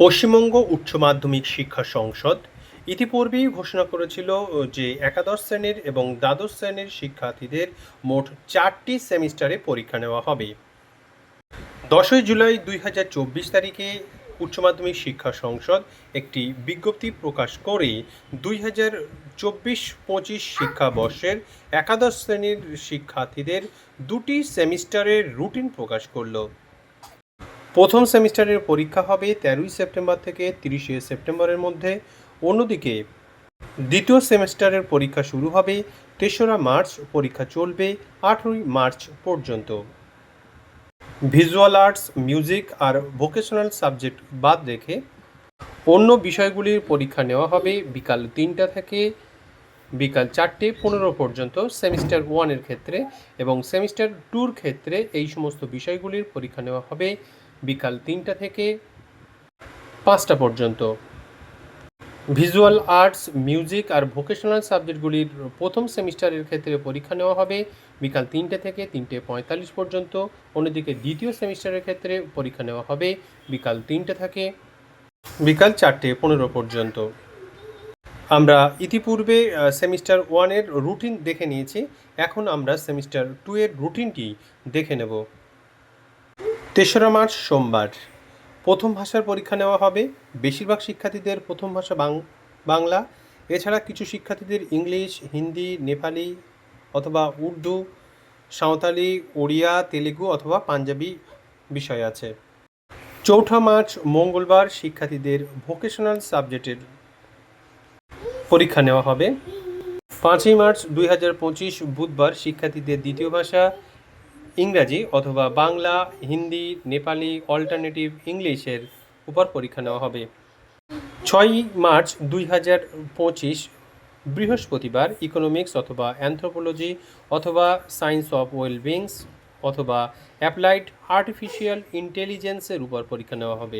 পশ্চিমবঙ্গ উচ্চ মাধ্যমিক শিক্ষা সংসদ ইতিপূর্বেই ঘোষণা করেছিল যে একাদশ শ্রেণির এবং দ্বাদশ শ্রেণির শিক্ষার্থীদের মোট চারটি সেমিস্টারে পরীক্ষা নেওয়া হবে। দশই জুলাই দুই হাজার চব্বিশ তারিখে উচ্চ মাধ্যমিক শিক্ষা সংসদ একটি বিজ্ঞপ্তি প্রকাশ করে দুই হাজার চব্বিশ পঁচিশ শিক্ষাবর্ষের একাদশ শ্রেণির শিক্ষার্থীদের দুটি সেমিস্টারের রুটিন প্রকাশ করল। প্রথম সেমিস্টারের পরীক্ষা হবে তেরোই সেপ্টেম্বর থেকে তিরিশে সেপ্টেম্বরের মধ্যে। অন্যদিকে, দ্বিতীয় সেমিস্টারের পরীক্ষা শুরু হবে তেসরা মার্চ, পরীক্ষা চলবে আঠেরোই মার্চ পর্যন্ত। ভিজুয়াল আর্টস, মিউজিক আর ভোকেশনাল সাবজেক্ট বাদ রেখে অন্য বিষয়গুলির পরীক্ষা নেওয়া হবে বিকাল তিনটা থেকে বিকাল চারটে পনেরো পর্যন্ত সেমিস্টার ওয়ানের ক্ষেত্রে এবং সেমিস্টার টুর ক্ষেত্রে এই সমস্ত বিষয়গুলির পরীক্ষা নেওয়া হবে বিকাল তিনটা থেকে পাঁচটা পর্যন্ত। ভিজুয়াল আর্টস, মিউজিক আর ভোকেশনাল সাবজেক্টগুলির প্রথম সেমিস্টারের ক্ষেত্রে পরীক্ষা নেওয়া হবে বিকাল তিনটে থেকে তিনটে পঁয়তাল্লিশ পর্যন্ত। অন্যদিকে দ্বিতীয় সেমিস্টারের ক্ষেত্রে পরীক্ষা নেওয়া হবে বিকাল তিনটে থেকে বিকাল চারটে পনেরো পর্যন্ত। আমরা ইতিপূর্বে সেমিস্টার ওয়ানের রুটিন দেখে নিয়েছি। এখন আমরা সেমিস্টার টু এর রুটিনটি দেখে নেব। তেসরা মার্চ, সোমবার। প্রথম ভাষার পরীক্ষা নেওয়া হবে। বেশিরভাগ শিক্ষার্থীদের প্রথম ভাষা বাংলা। এছাড়া কিছু শিক্ষার্থীদের ইংলিশ, হিন্দি, নেপালি অথবা উর্দু, সাঁওতালি, ওড়িয়া, তেলেগু অথবা পাঞ্জাবি বিষয় আছে। চৌঠা মার্চ, মঙ্গলবার, শিক্ষার্থীদের ভোকেশনাল সাবজেক্টের পরীক্ষা নেওয়া হবে। পাঁচই মার্চ, দুই হাজার পঁচিশ, বুধবার, শিক্ষার্থীদের দ্বিতীয় ভাষা ইংরাজি অথবা বাংলা, হিন্দি, নেপালি অল্টারনেটিভ ইংলিশের উপর পরীক্ষা নেওয়া হবে। ছয়ই মার্চ দুই হাজার পঁচিশ, বৃহস্পতিবার ইকোনমিক্স অথবা অ্যান্থ্রোপোলজি অথবা সায়েন্স অফ ওয়েলবিংস অথবা অ্যাপ্লাইড আর্টিফিশিয়াল ইন্টেলিজেন্সের উপর পরীক্ষা নেওয়া হবে।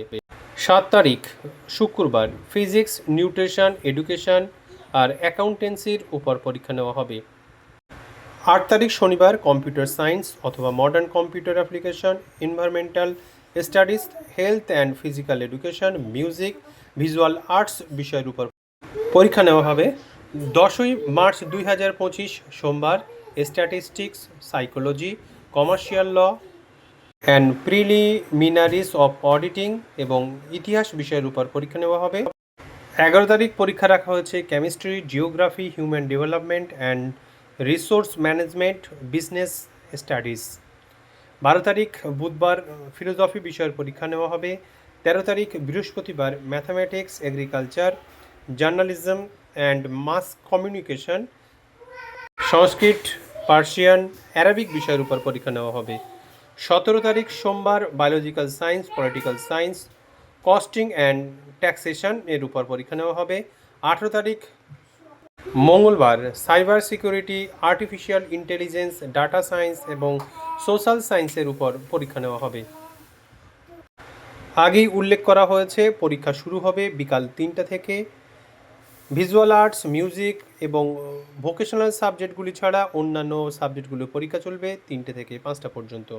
সাত তারিখ, শুক্রবার ফিজিক্স নিউট্রিশন এডুকেশন আর অ্যাকাউন্টেন্সির উপর পরীক্ষা নেওয়া হবে। আট তারিখ শনিবার কম্পিউটার সায়েন্স অথবা modern computer application environmental studies health and physical education music visual arts বিষয়ের উপর পরীক্ষা নেওয়া হবে। দশই মার্চ দুই হাজার পঁচিশ সোমবার statistics psychology commercial law and preliminaries of auditing এবং ইতিহাস বিষয়ের উপর পরীক্ষা নেওয়া হবে। এগারো তারিখ পরীক্ষা রাখা হয়েছে chemistry geography human development and resource management, business studies. বারো তারিখ বুধবার ফিলোসফি বিষয়ের পরীক্ষা নেওয়া হবে। তেরো তারিখ বৃহস্পতিবার mathematics, agriculture, journalism and mass communication, Sanskrit, Persian, Arabic বিষয়ের উপর পরীক্ষা নেওয়া হবে। সতেরো তারিখ সোমবার biological science, political science, costing and taxation এর উপর পরীক্ষা নেওয়া হবে। আঠেরো তারিখ মঙ্গলবার cyber security, artificial intelligence, data science এবং সোশ্যাল সায়েন্সের উপর পরীক্ষা নেওয়া হবে। আগেই উল্লেখ করা হয়েছে, পরীক্ষা শুরু হবে বিকাল তিনটা থেকে। ভিজুয়াল আর্টস, মিউজিক এবং ভোকেশনাল সাবজেক্টগুলি ছাড়া অন্যান্য সাবজেক্টগুলো পরীক্ষা চলবে তিনটে থেকে পাঁচটা পর্যন্ত।